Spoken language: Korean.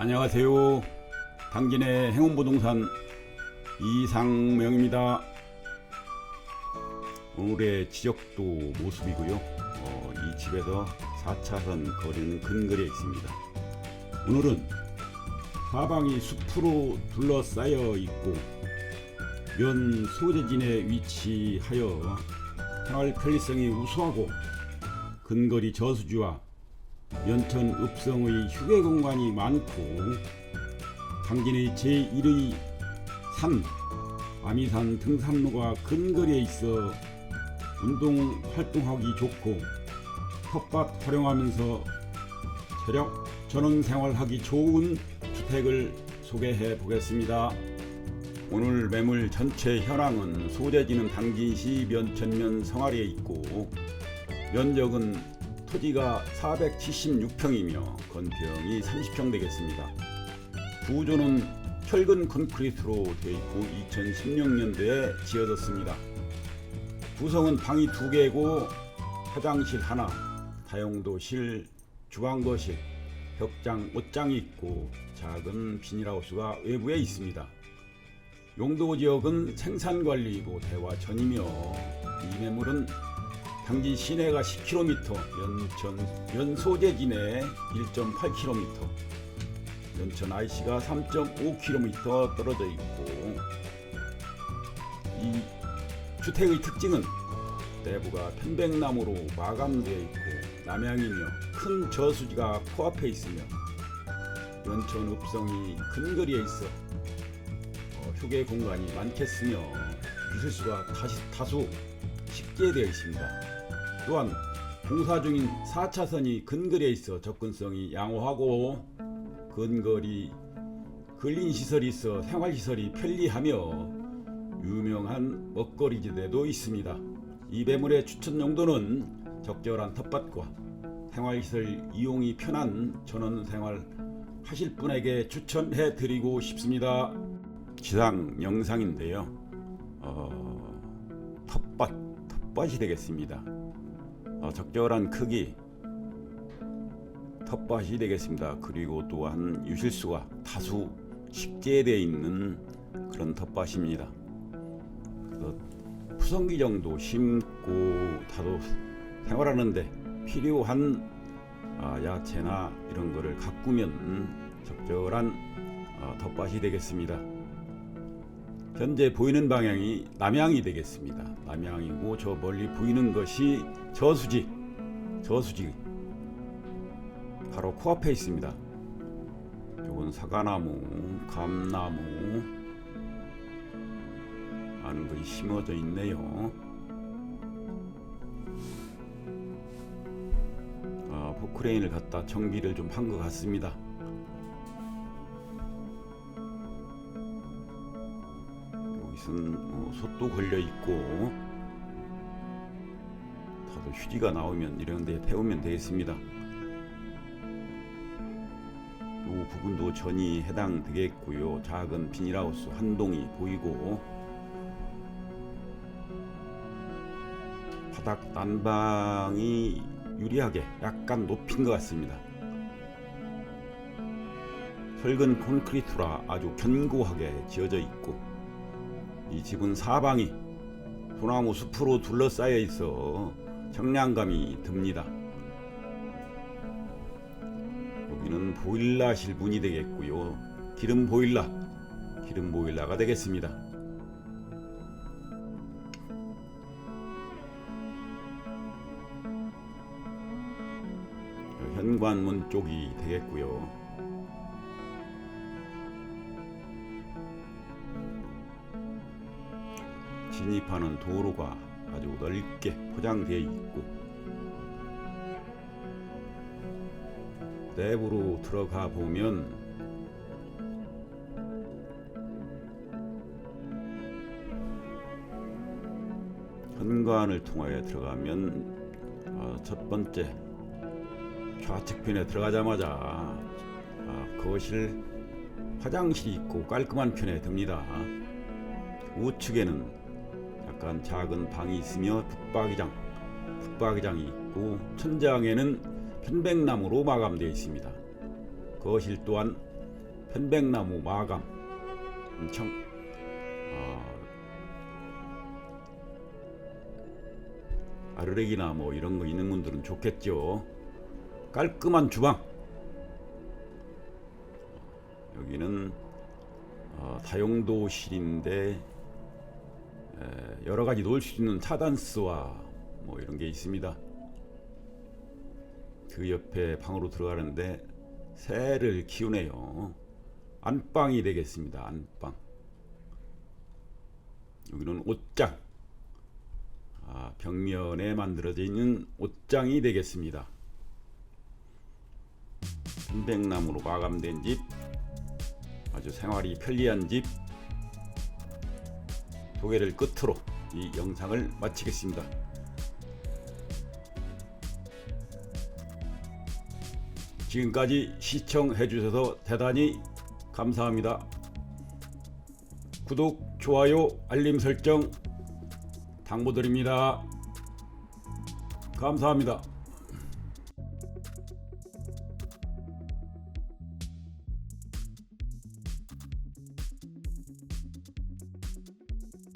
안녕하세요. 당진의 행운부동산 이상명입니다. 오늘의 지적도 모습이고요. 어, 이 집에서 4차선 거리는 근거리에 있습니다. 오늘은 사방이 숲으로 둘러싸여 있고 면 소재진에 위치하여 생활 편리성이 우수하고 근거리 저수지와 연천 읍성의 휴게 공간이 많고 당진의 제1의 산 아미산 등산로가 근거리에 있어 운동 활동하기 좋고 텃밭 활용하면서 체력 전원 생활하기 좋은 주택을 소개해 보겠습니다. 오늘 매물 전체 현황은 소재지는 당진시 면천면 성아리에 있고 면적은 토지가 476평이며 건평이 30평 되겠습니다. 구조는 철근 콘크리트로 되어 있고 2016년도에 지어졌습니다. 구성은 방이 두 개고 화장실 하나, 다용도실, 주방거실, 벽장, 옷장이 있고 작은 비닐하우스가 외부에 있습니다. 용도 지역은 생산관리이고 대화천이며 이 매물은 당진 시내가 10km, 연천 연소재진에 1.8km, 연천 IC가 3.5km 떨어져 있고 이 주택의 특징은 내부가 편백나무로 마감되어 있고 남향이며 큰 저수지가 코앞에 있으며 연천 읍성이 근거리에 있어 어, 휴게 공간이 많겠으며 유실수가 다시 다소 쉽게 되어 있습니다. 또한 공사 중인 4차선이 근거리에 있어 접근성이 양호하고 근거리 근린 시설이 있어 생활 시설이 편리하며 유명한 먹거리 지대도 있습니다. 이 매물의 추천 용도는 적절한 텃밭과 생활 시설 이용이 편한 전원 생활 하실 분에게 추천해 드리고 싶습니다. 기상 영상인데요. 어, 텃밭, 텃밭이 되겠습니다. 어, 적절한 크기 텃밭이 되겠습니다. 그리고 또한 유실수가 다수 식재되어 있는 그런 텃밭입니다. 그래서 푸성기 정도 심고 다도 생활하는데 필요한 아, 야채나 이런 거를 가꾸면 적절한 어, 텃밭이 되겠습니다. 현재 보이는 방향이 남향이 되겠습니다. 남향이고 저 멀리 보이는 것이 저수지, 저수지 바로 코앞에 있습니다. 요건 사과나무, 감나무 많은 것이 심어져 있네요. 아, 포크레인을 갖다 정비를 좀 한 것 같습니다. 뭐 솥도 걸려 있고 다들 휴지가 나오면 이런 데 태우면 되겠습니다. 이 부분도 전이 해당되겠고요. 작은 비닐하우스 한 동이 보이고 바닥 난방이 유리하게 약간 높인 것 같습니다. 철근 콘크리트라 아주 견고하게 지어져 있고 이 집은 사방이 소나무 숲으로 둘러싸여 있어 청량감이 듭니다. 여기는 보일러실 문이 되겠고요. 기름 보일러, 기름 보일러가 되겠습니다. 현관문 쪽이 되겠고요. 진입하는 도로가 아주 넓게 포장되어 있고 내부로 들어가 보면 현관을 통하여 들어가면 어, 첫 번째 좌측편에 들어가자마자 아, 거실 화장실이 있고 깔끔한 편에 듭니다. 우측에는 약간 작은 방이 있으며 붙박이장, 붙박이장이 있고 천장에는 편백나무로 마감되어 있습니다. 거실 또한 편백나무 마감 음, 청 아, 아르렉이나 뭐 이런 거 있는 분들은 좋겠죠. 깔끔한 주방. 여기는 어, 다용도실인데 에, 여러 가지 놓을 수 있는 차단스와 뭐 이런 게 있습니다. 그 옆에 방으로 들어가는데 새를 키우네요. 안방이 되겠습니다. 안방. 여기는 옷장. 아, 벽면에 만들어져 있는 옷장이 되겠습니다. 편백나무로 마감된 집. 아주 생활이 편리한 집. 소개를 끝으로 이 영상을 마치겠습니다. 지금까지 시청해 주셔서 대단히 감사합니다. 구독, 좋아요, 알림 설정 당부드립니다. 감사합니다.